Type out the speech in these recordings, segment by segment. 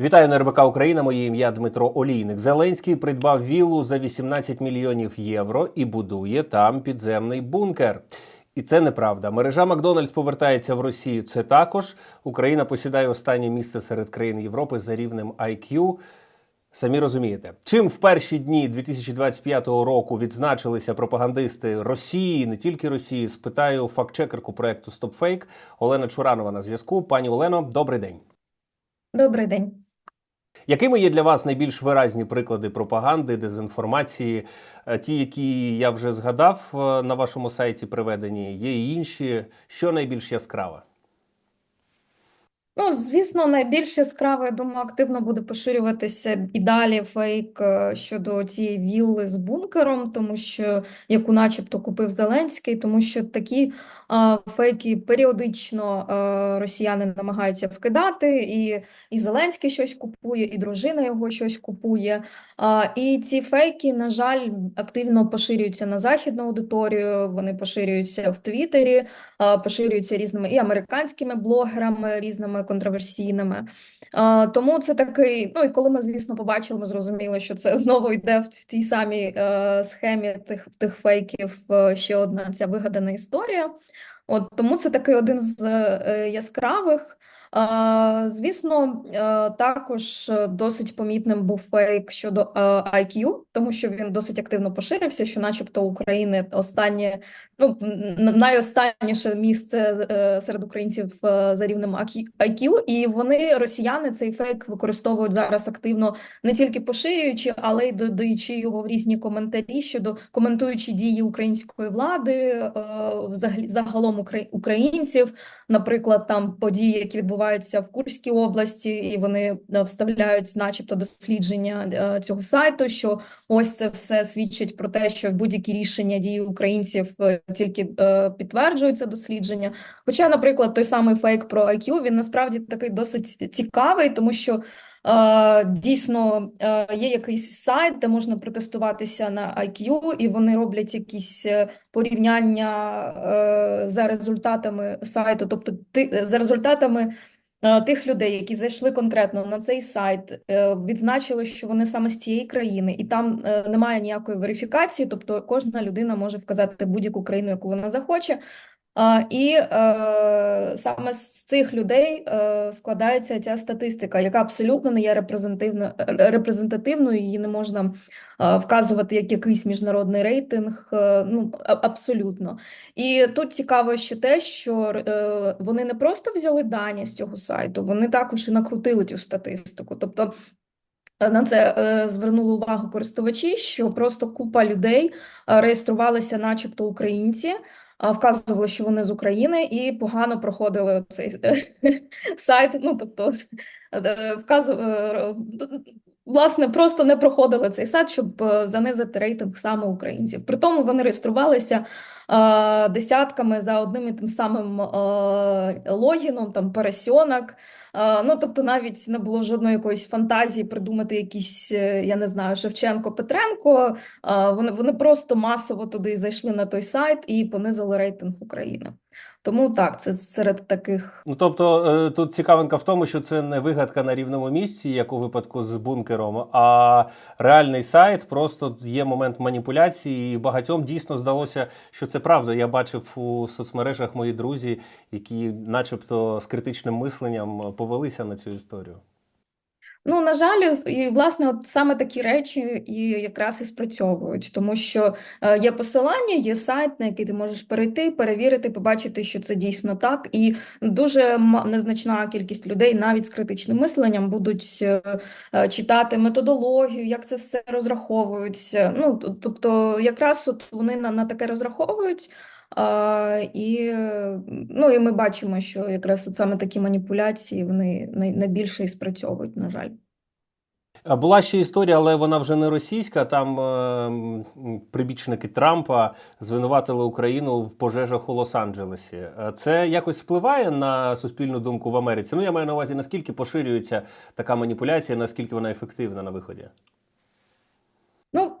Вітаю на РБК Україна. Моє ім'я Дмитро Олійник. Зеленський придбав віллу за 18 мільйонів євро і будує там підземний бункер. І це неправда. Мережа Макдональдс повертається в Росію. Це також Україна посідає останнє місце серед країн Європи за рівнем IQ. Самі розумієте, чим в перші дні 2025 року відзначилися пропагандисти Росії, не тільки Росії, спитаю фактчекерку проекту StopFake Олена Чуранова на зв'язку. Пані Олено, добрий день. Добрий день. Якими є для вас найбільш виразні приклади пропаганди, дезінформації? Е, Ті, які я вже згадав е, на вашому сайті приведені, є і інші. Що найбільш яскраве? Ну, звісно, найбільш яскраво, я думаю, активно буде поширюватися і далі фейк е, щодо цієї вілли з бункером, тому що яку начебто купив Зеленський, тому що такі фейки періодично росіяни намагаються вкидати, і, і Зеленський щось купує, і дружина його щось купує. І ці фейки, на жаль, активно поширюються на західну аудиторію, вони поширюються в Твіттері, поширюються різними і американськими блогерами, різними контроверсійними. Тому це такий. Ну і коли ми, звісно, побачили, ми зрозуміли, що це знову йде в, тій самій е, схемі тих, тих фейків е, ще одна ця вигадана історія. От тому це такий один з е, яскравих. Звісно, е, також досить помітним був фейк щодо е, IQ, тому що він досить активно поширився, що начебто України останнє, ну, найостанніше місце е, серед українців за рівнем IQ, і вони, росіяни, цей фейк використовують зараз активно, не тільки поширюючи, але й додаючи його в різні коментарі щодо коментуючи дії української влади, взагалі загалом українців, наприклад, там події, які відбуваються в Курській області, і вони е, вставляють, начебто, дослідження е, цього сайту, що ось це все свідчить про те, що будь-які рішення дії українців е, тільки підтверджуються дослідження. Хоча, наприклад, той самий фейк про IQ, він насправді такий досить цікавий, тому що Дійсно, е, є якийсь сайт, де можна протестуватися на IQ, і вони роблять якісь е, порівняння е, за результатами сайту, тобто за результатами е, тих людей, які зайшли конкретно на цей сайт, е, відзначили, що вони саме з цієї країни, і там е, немає ніякої верифікації, тобто кожна людина може вказати будь-яку країну, яку вона захоче. І е, саме з цих людей е, складається ця статистика, яка абсолютно не є репрезентативно, репрезентативною, її не можна е, вказувати як якийсь міжнародний рейтинг, е, ну абсолютно. І тут цікаво ще те, що е, вони не просто взяли дані з цього сайту, вони також і накрутили цю статистику. Тобто Е, На це е, звернули увагу користувачі, що просто купа людей е, реєструвалися, начебто українці, вказували, що вони з України, і погано проходили цей сайт. Ну тобто вказували, е, власне, просто не проходили цей сайт, щоб е, занизити рейтинг саме українців. При тому вони реєструвалися е, десятками за одним і тим самим е, логіном, там Поросенок. А, Ну, тобто, навіть не було жодної якоїсь фантазії придумати якісь, е, я не знаю, Шевченко, Петренко. А, Вони, вони просто масово туди зайшли на той сайт і понизили рейтинг України. Тому так, це серед таких. Ну тобто е, тут цікавинка в тому, що це не вигадка на рівному місці, як у випадку з бункером, а реальний сайт. Просто є момент маніпуляції, і багатьом дійсно здалося, що це правда. Я бачив у соцмережах мої друзі, які, начебто, з критичним мисленням повелися на цю історію. Ну, на жаль, і власне, от саме такі речі і якраз і спрацьовують, тому що е, є посилання, є сайт, на який ти можеш перейти, перевірити, побачити, що це дійсно так, і дуже незначна кількість людей, навіть з критичним мисленням, будуть е, е, читати методологію, як це все розраховується. Ну, тобто, якраз от вони на, на таке розраховують. І, ну, і ми бачимо, що якраз от саме такі маніпуляції вони найбільше і спрацьовують, на жаль. Була ще історія, але вона вже не російська. Там е, прибічники Трампа звинуватили Україну в пожежах у Лос-Анджелесі. Е, Це якось впливає на суспільну думку в Америці. Ну я маю на увазі, наскільки поширюється така маніпуляція, наскільки вона ефективна на виході.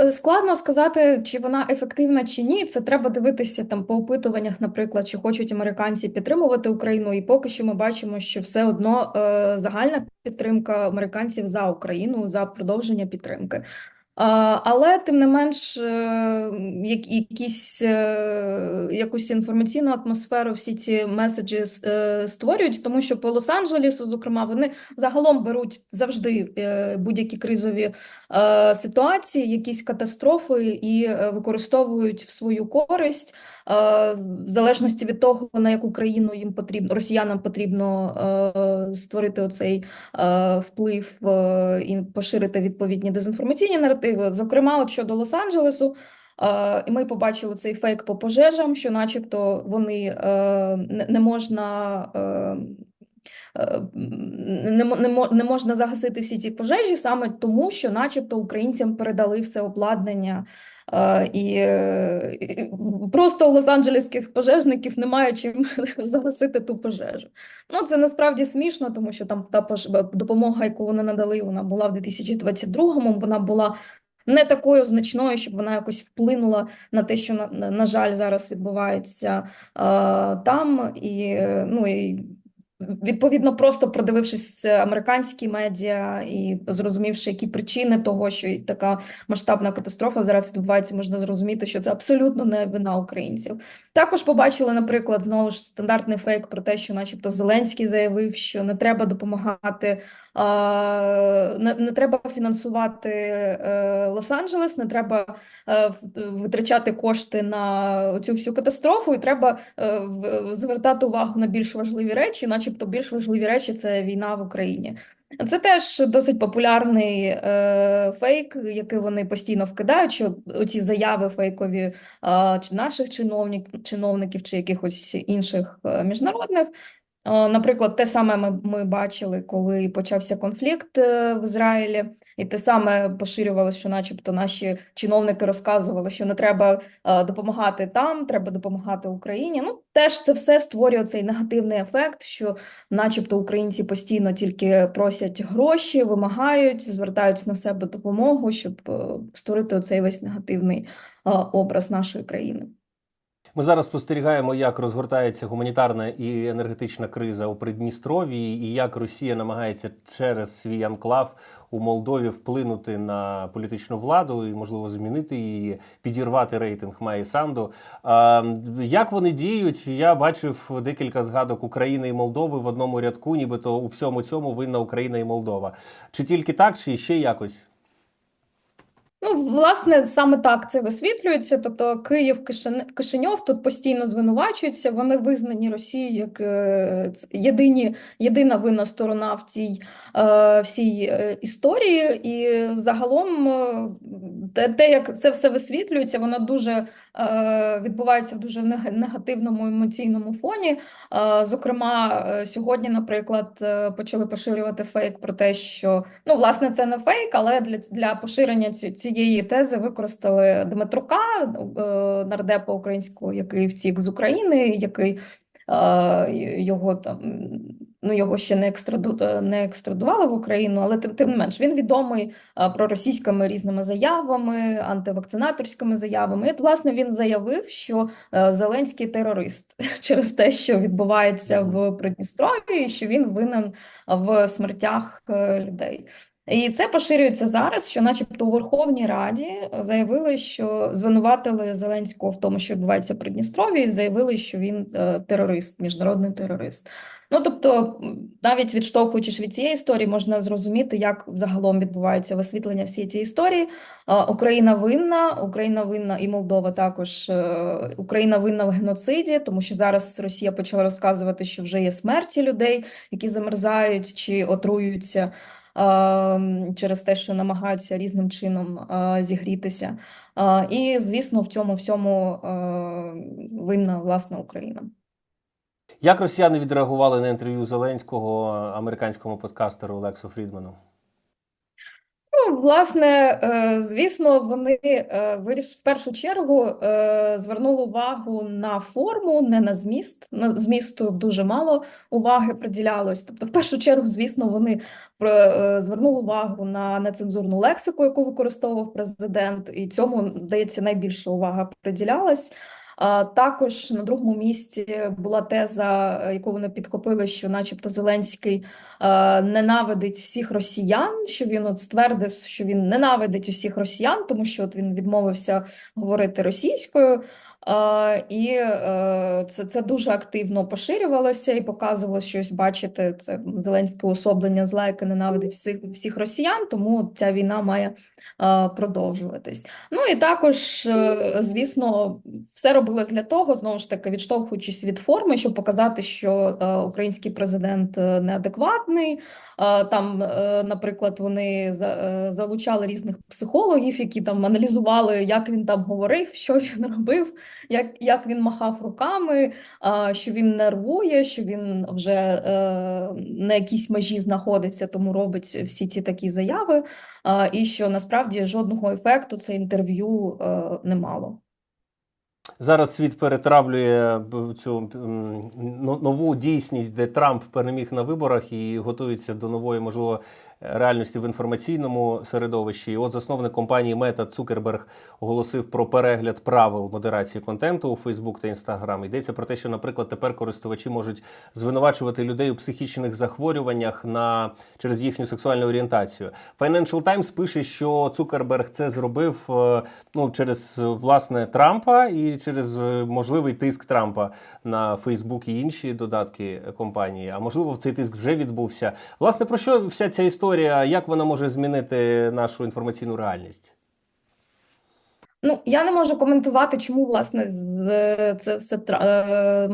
Е, складно сказати, чи вона ефективна чи ні. Це треба дивитися там по опитуваннях, наприклад, чи хочуть американці підтримувати Україну. І поки що ми бачимо, що все одно е, загальна підтримка американців за Україну, за продовження підтримки. Але тим не менш, е, якісь, е, якусь інформаційну атмосферу всі ці меседжі е, створюють, тому що по Лос-Анджелесу, зокрема, вони загалом беруть завжди будь-які кризові ситуації, якісь катастрофи і використовують в свою користь, в залежності від того, на яку країну їм потрібно, росіянам потрібно е, створити оцей е, вплив е, і поширити відповідні дезінформаційні наративи. Зокрема, от щодо Лос-Анджелесу, е, і ми побачили цей фейк по пожежам, що начебто вони е, не можна. е, е, Не, не, можна загасити всі ці пожежі саме тому, що, начебто, українцям передали все обладнання, е, і, е, просто лос-анджелеських пожежників немає чим загасити ту пожежу. Ну, це насправді смішно, тому що там та допомога, яку вони надали, вона була в 2022-му, вона була не такою значною, щоб вона якось вплинула на те, що, на, на жаль, зараз відбувається там. І, ну, і Відповідно, просто продивившись американські медіа і зрозумівши, які причини того, що така масштабна катастрофа зараз відбувається, можна зрозуміти, що це абсолютно не вина українців. Також побачили, наприклад, знову ж стандартний фейк про те, що, начебто, Зеленський заявив, що не треба допомагати, не, не треба фінансувати е, Лос-Анджелес, не треба е, витрачати кошти на цю всю катастрофу, і треба е, звертати увагу на більш важливі речі, начебто більш важливі речі це війна в Україні. Це теж досить популярний е, фейк, який вони постійно вкидають, що оці заяви фейкові а, чи наших чиновник, чиновників чи якихось інших е, міжнародних. Е, Наприклад, те саме ми, ми бачили, коли почався конфлікт е, в Ізраїлі, і те саме поширювалося, що начебто наші чиновники розказували, що не треба е, допомагати там, треба допомагати Україні. Ну, теж це все створює цей негативний ефект, що начебто українці постійно тільки просять гроші, вимагають, звертають на себе допомогу, щоб створити оцей весь негативний образ нашої країни. Ми зараз спостерігаємо, як розгортається гуманітарна і енергетична криза у Придністров'ї, і як Росія намагається через свій анклав у Молдові вплинути на політичну владу і, можливо, змінити її, підірвати рейтинг Майї Санду. А, як вони діють? Я бачив декілька згадок України і Молдови в одному рядку, нібито у всьому цьому винна Україна і Молдова. Чи тільки так, чи ще якось? Ну, власне, саме так це висвітлюється. Тобто Київ, Кишин- Кишиньов тут постійно звинувачуються. Вони визнані Росією як е, єдині, єдина винна сторона в цій е, всій е, історії. І загалом те, як це все висвітлюється, воно дуже е, відбувається в дуже негативному емоційному фоні. Е, Зокрема, е, сьогодні, наприклад, е, почали поширювати фейк про те, що ну, власне, це не фейк, але для, для поширення цієї тези використали Дмитрука, е, нардепа українського, який втік з України, який е, його там. Ну, його ще не екстраду не екстрадували в Україну, але тим, тим не менш він відомий е, проросійськими різними заявами, антивакцинаторськими заявами. І, от, власне, він заявив, що е, Зеленський терорист через те, що відбувається в Придністрові, і що він винен в смертях е, людей. І це поширюється зараз, що, начебто, у Верховній Раді заявили, що звинуватили Зеленського в тому, що відбувається в Придністров'ї, і заявили, що він е, терорист, міжнародний терорист. Ну, тобто, навіть відштовхуючись від цієї історії, можна зрозуміти, як загалом відбувається висвітлення всієї цієї історії. Україна винна, Україна винна і Молдова також. е, Україна винна в геноциді, тому що зараз Росія почала розказувати, що вже є смерті людей, які замерзають чи отруюються через те, що намагаються різним чином зігрітися. І, звісно, в цьому всьому винна власна Україна. Як росіяни відреагували на інтерв'ю Зеленського американському подкастеру Олексу Фрідману? Ну, власне, е, звісно, вони е, в першу чергу е, звернули увагу на форму, не на зміст. На змісту дуже мало уваги приділялось. Тобто, в першу чергу, звісно, вони звернули увагу на нецензурну лексику, яку використовував президент, і цьому, здається, найбільша увага приділялась. Також на другому місці була теза, яку вони підхопили, що, начебто, Зеленський ненавидить всіх росіян, що він от ствердив, що він ненавидить усіх росіян, тому що от він відмовився говорити російською. І е, це, це дуже активно поширювалося і показувало, що ось бачите, це Зеленське уособлення зла, яке ненавидить всіх, всіх росіян, тому ця війна має продовжуватись. Ну і також, е, звісно, все робилось для того, знову ж таки, відштовхуючись від форми, щоб показати, що е, український президент е, неадекватний. Е, Там, е, наприклад, вони е, залучали різних психологів, які там аналізували, як він там говорив, що він робив, як, як він махав руками, що він нервує, що він вже е, на якійсь межі знаходиться, тому робить всі ці такі заяви, і що насправді жодного ефекту це інтерв'ю е, не мало. Зараз світ перетравлює цю нову дійсність, де Трамп переміг на виборах і готується до нової, можливо, реальності в інформаційному середовищі. І от засновник компанії Мета Цукерберг оголосив про перегляд правил модерації контенту у Фейсбук та Інстаграм. Йдеться про те, що, наприклад, тепер користувачі можуть звинувачувати людей у психічних захворюваннях на через їхню сексуальну орієнтацію. Financial Times пише, що Цукерберг це зробив е, ну через власне Трампа і через е, можливий тиск Трампа на Фейсбук і інші додатки компанії. А можливо, цей тиск вже відбувся. Власне, про що вся ця історія? Як вона може змінити нашу інформаційну реальність? Ну, я не можу коментувати, чому власне це все е,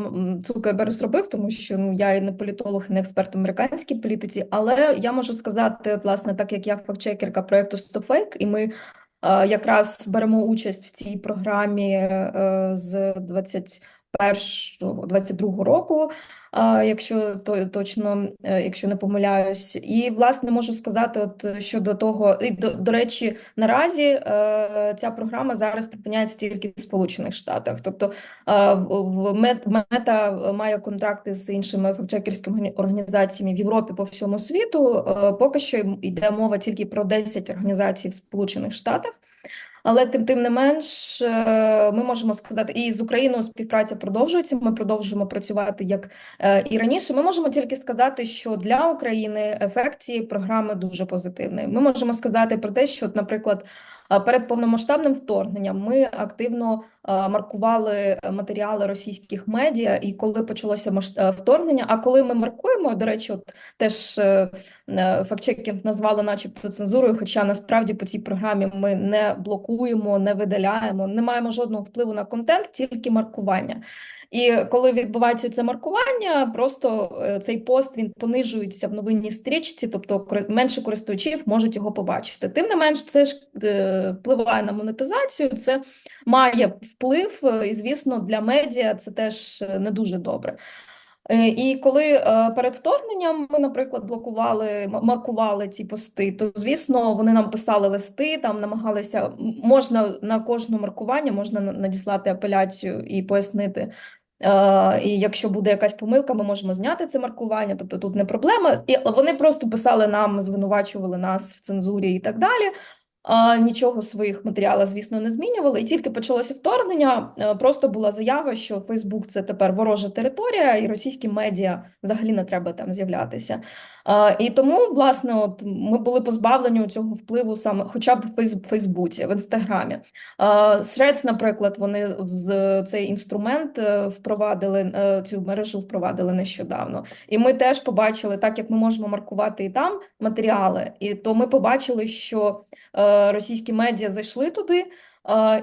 Цукерберг зробив, тому що ну я і не політолог, і не експерт в американській політиці. Але я можу сказати, власне, так як я фактчекерка проекту StopFake, і ми е, якраз беремо участь в цій програмі е, з 21 22 року, якщо то точно, е, якщо не помиляюсь, і власне можу сказати, от щодо того, і до, до речі. Наразі е, ця програма зараз припиняється тільки в Сполучених Штатах. Тобто е, Мета має контракти з іншими фактчекерськими органі- організаціями в Європі по всьому світу. Е, Поки що йде мова тільки про 10 організацій в Сполучених Штатах. Але тим тим не менш, е, ми можемо сказати, і з Україною співпраця продовжується. Ми продовжуємо працювати як е, і раніше. Ми можемо тільки сказати, що для України ефект цієї програми дуже позитивний. Ми можемо сказати про те, що, наприклад, перед повномасштабним вторгненням ми активно маркували матеріали російських медіа, і коли почалося е, вторгнення, а коли ми маркуємо, до речі, от теж е, е, фактчекінг назвали начебто цензурою, хоча насправді по цій програмі ми не блокуємо, не видаляємо, не маємо жодного впливу на контент, тільки маркування. І коли відбувається це маркування, просто е, цей пост він понижується в новинній стрічці, тобто менше користувачів можуть його побачити. Тим не менш, це ж е, впливає на монетизацію, це має вплив, е, і звісно, для медіа це теж не дуже добре. Е, І коли е, перед вторгненням ми, наприклад, блокували, маркували ці пости, то звісно вони нам писали листи, там намагалися можна на кожне маркування можна надіслати апеляцію і пояснити. Е, І якщо буде якась помилка, ми можемо зняти це маркування, тобто тут не проблема. І вони просто писали нам, звинувачували нас в цензурі і так далі. Нічого своїх матеріалах, звісно, не змінювали. І тільки почалося вторгнення, е, просто була заява, що Фейсбук це тепер ворожа територія, і російські медіа взагалі не треба там з'являтися. І тому, власне, от ми були позбавлені цього впливу саме, хоча б в Фейсбуці, в Інстаграмі. А, наприклад, вони з цей інструмент е, впровадили, е, цю мережу впровадили нещодавно. І ми теж побачили, так як ми можемо маркувати і там матеріали, і то ми побачили, що е, російські медіа зайшли туди,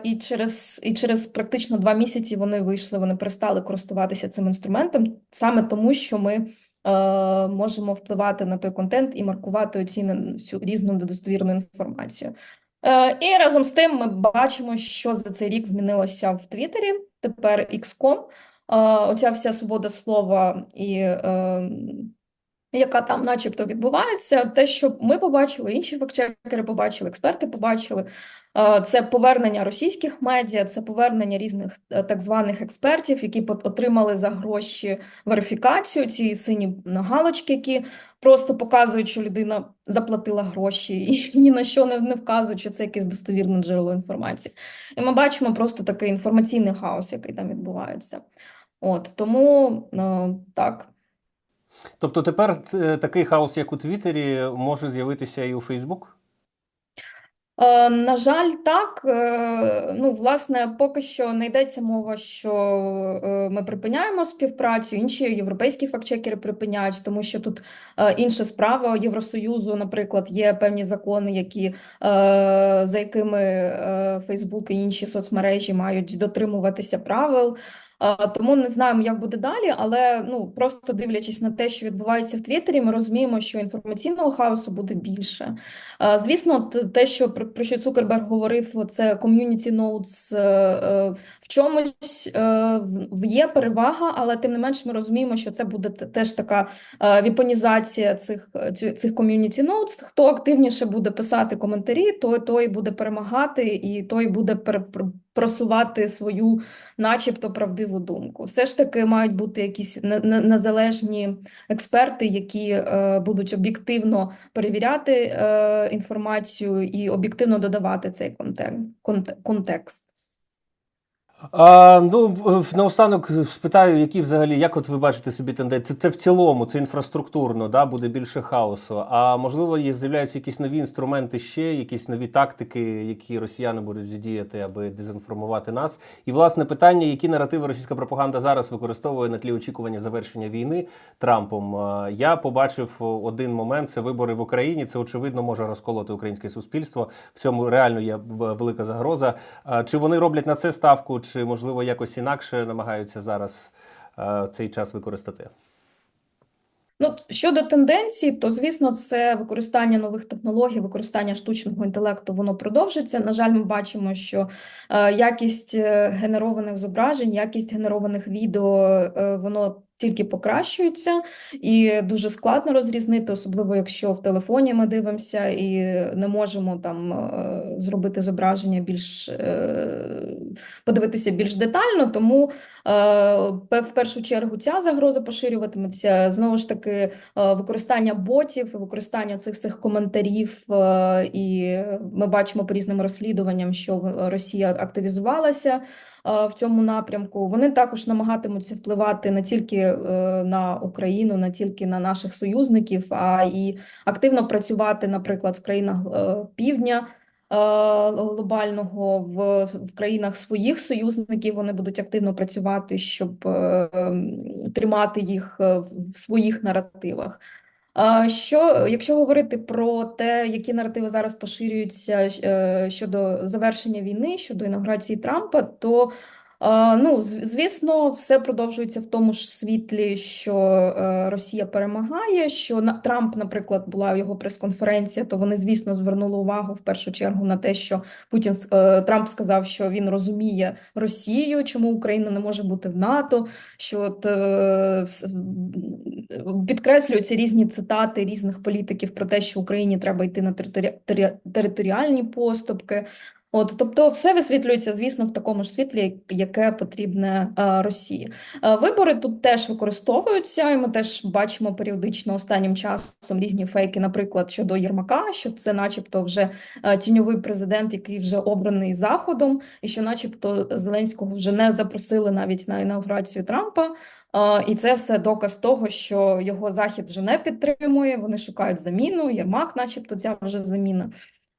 і через, і через практично два місяці вони вийшли, вони перестали користуватися цим інструментом, саме тому, що ми можемо впливати на той контент і маркувати оці не- всю різну недостовірну інформацію. Е, І разом з тим ми бачимо, що за цей рік змінилося в Твіттері. Тепер XCOM, е, оця вся свобода слова і е, яка там начебто відбувається. Те, що ми побачили, інші фактчекери побачили, експерти побачили, е, це повернення російських медіа, це повернення різних е, так званих експертів, які отримали за гроші верифікацію, ці сині галочки, які просто показують, що людина заплатила гроші, і ні на що не, вказують, що це якесь достовірне джерело інформації. І ми бачимо просто такий інформаційний хаос, який там відбувається. От тому е, так. Тобто тепер такий хаос, як у Твіттері, може з'явитися і у Фейсбук? Е, На жаль, так. Е, Ну, власне, поки що не йдеться мова, що е, ми припиняємо співпрацю. Інші європейські фактчекери припиняють, тому що тут інша справа Євросоюзу, наприклад, є певні закони, які за якими Фейсбук і інші соцмережі мають дотримуватися правил. Тому не знаємо, як буде далі, але ну просто дивлячись на те, що відбувається в Твіттері, ми розуміємо, що інформаційного хаосу буде більше. Звісно, те, що про що Цукерберг говорив, це community notes, е, е, в чомусь е, є перевага, але тим не менш ми розуміємо, що це буде теж така віпонізація цих, цих community notes. Хто активніше буде писати коментарі, той, той буде перемагати, і той буде просувати свою начебто правдиву думку. Все ж таки мають бути якісь не- не- незалежні експерти, які е, будуть об'єктивно перевіряти е, інформацію і об'єктивно додавати цей контекст. А, ну, наостанок спитаю, які взагалі, як от ви бачите собі тенденції? Це, це в цілому, це інфраструктурно, да, буде більше хаосу. А можливо, є, з'являються якісь нові інструменти ще, якісь нові тактики, які росіяни будуть задіяти, аби дезінформувати нас. І власне питання, які наративи російська пропаганда зараз використовує на тлі очікування завершення війни Трампом. Я побачив один момент: це вибори в Україні. Це очевидно може розколоти українське суспільство. В цьому реально є велика загроза. Чи вони роблять на це ставку, чи можливо якось інакше намагаються зараз е, цей час використати? Ну, щодо тенденцій, то звісно, це використання нових технологій, використання штучного інтелекту, воно продовжиться. На жаль, ми бачимо, що е, якість е, генерованих зображень, якість генерованих відео, воно тільки покращується, і дуже складно розрізнити, особливо якщо в телефоні ми дивимося і не можемо там е, зробити зображення більш е, подивитися більш детально. Тому Е, В першу чергу ця загроза поширюватиметься. Знову ж таки, використання ботів, використання цих всіх коментарів, і ми бачимо по різним розслідуванням, що Росія активізувалася в цьому напрямку. Вони також намагатимуться впливати не тільки е, на Україну, не тільки на наших союзників, а і активно працювати, наприклад, в країнах е, півдня е, глобального в, в країнах своїх союзників вони будуть активно працювати, щоб е, тримати їх е, в своїх наративах. Що, якщо говорити про те, які наративи зараз поширюються е, щодо завершення війни, щодо інаугурації Трампа, то ну, звісно, все продовжується в тому ж світлі, що е, Росія перемагає. Що Трамп, наприклад, була його прес-конференція, то вони, звісно, звернули увагу в першу чергу на те, що Путін е, Трамп сказав, що він розуміє Росію, чому Україна не може бути в НАТО. Що от, е, підкреслюються різні цитати різних політиків про те, що Україні треба йти на територі... територіальні поступки. От, тобто, все висвітлюється, звісно, в такому ж світлі, яке потрібне е, Росії. Е, Вибори тут теж використовуються, і ми теж бачимо періодично останнім часом різні фейки, наприклад, щодо Єрмака, що це, начебто, вже е, тіньовий президент, який вже обраний Заходом, і що, начебто, Зеленського вже не запросили навіть на інаугурацію Трампа. І це все доказ того, що його захід вже не підтримує. Вони шукають заміну. Єрмак, начебто, ця вже заміна.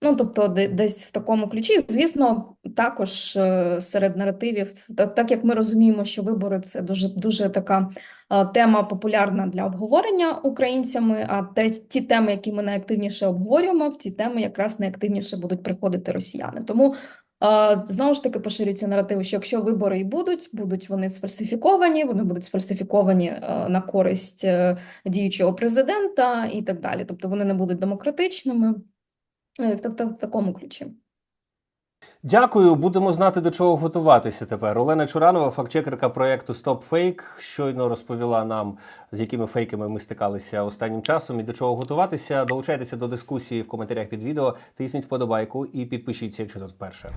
Ну, тобто, де- десь в такому ключі, звісно, також е, серед наративів, так, як ми розуміємо, що вибори це дуже дуже така е, тема популярна для обговорення українцями. А те, ті теми, які ми найактивніше обговорюємо, в ці теми якраз найактивніше будуть приходити росіяни. Тому е, знову ж таки поширюються наративи, що якщо вибори і будуть, будуть вони сфальсифіковані, вони будуть сфальсифіковані на користь діючого президента і так далі. Тобто вони не будуть демократичними. Е, В, в, в такому ключі. Дякую, будемо знати до чого готуватися тепер. Олена Чуранова, фактчекерка проекту StopFake, щойно розповіла нам, з якими фейками ми стикалися останнім часом і до чого готуватися. Долучайтеся до дискусії в коментарях під відео, тисніть вподобайку і підпишіться, якщо тут вперше.